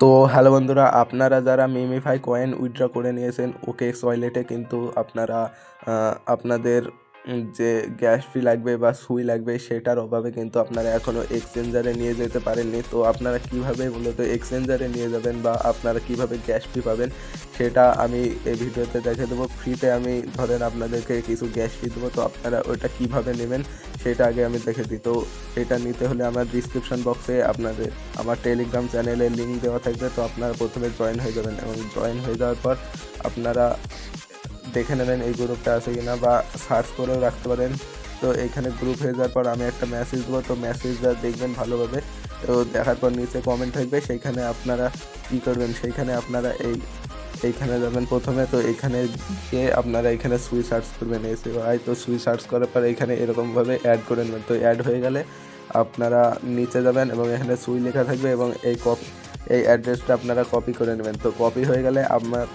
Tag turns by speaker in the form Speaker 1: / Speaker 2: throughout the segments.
Speaker 1: তো হ্যালো বন্ধুরা, আপনারা যারা মিমিফাই কয়েন উইথড্র করে নিয়েছেন, ওকে ওয়ালেটে কিন্তু আপনারা আপনাদের যে গ্যাস ফি লাগবে বা সুই লাগবে সেটার অভাবে কিন্তু আপনারা এখনও এক্সচেঞ্জারে নিয়ে যেতে পারেননি। তো আপনারা কীভাবে মূলত এক্সচেঞ্জারে নিয়ে যাবেন বা আপনারা কীভাবে গ্যাস ফি পাবেন, সেটা আমি এই ভিডিওতে দেখে দেবো। ফ্রিতে আমি ধরেন আপনাদেরকে কিছু গ্যাস ফি দেবো, তো আপনারা ওইটা কীভাবে নেবেন সেটা আগে আমি দেখে দিই। তো এটা নিতে হলে আমার ডিসক্রিপশন বক্সে আপনাদের আমার টেলিগ্রাম চ্যানেলের লিঙ্ক দেওয়া থাকবে। তো আপনারা প্রথমে জয়েন হয়ে যাবেন এবং জয়েন হয়ে যাওয়ার পর আপনারা দেখে নেবেন এই গ্রুপটা আছে কিনা বা সার্চ করেও রাখতে পারেন। তো এখানে গ্রুপ হয়ে যাওয়ার পর আমি একটা মেসেজ দেবো। তো মেসেজটা দেখবেন ভালোভাবে। তো দেখার পর নিচে কমেন্ট থাকবে। সেইখানে আপনারা কী করবেন? সেইখানে আপনারা এই এইখানে যাবেন প্রথমে, তো এইখানে গিয়ে আপনারা এখানে সুই সার্চ করবেন এসে তো সুই সার্চ করার পর এখানে এরকমভাবে অ্যাড করে নেবেন। তো অ্যাড হয়ে গেলে আপনারা নিচে যাবেন এবং এখানে সুই লেখা থাকবে এবং এই কপি এই অ্যাড্রেসটা আপনারা কপি করে নেবেন। তো কপি হয়ে গেলে আপনার,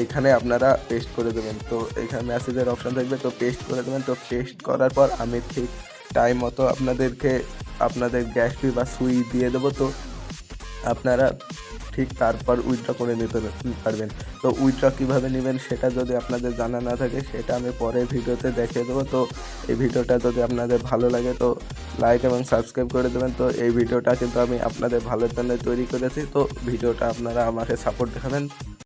Speaker 1: এইখানে আপনারা পেস্ট করে দেবেন। তো এইখানে মেসেজের অপশন থাকবে, তো পেস্ট করে দেবেন। তো পেস্ট করার পর আমি ঠিক টাইম মতো আপনাদেরকে, আপনাদের গ্যাস বা সুই দিয়ে দেবো। তো আপনারা ঠিক তারপর উইথড্র করে নিতে পারবেন। তো উইথড্র কীভাবে নেবেন সেটা যদি আপনাদের জানা না থাকে, সেটা আমি পরে ভিডিওতে দেখিয়ে দেবো। তো এই ভিডিওটা যদি আপনাদের ভালো লাগে, তো লাইক এবং সাবস্ক্রাইব করে দেবেন। তো এই ভিডিওটা কিন্তু আমি আপনাদের ভালোর জন্য তৈরি করেছি। তো ভিডিওটা আপনারা আমাকে সাপোর্ট দেখাবেন।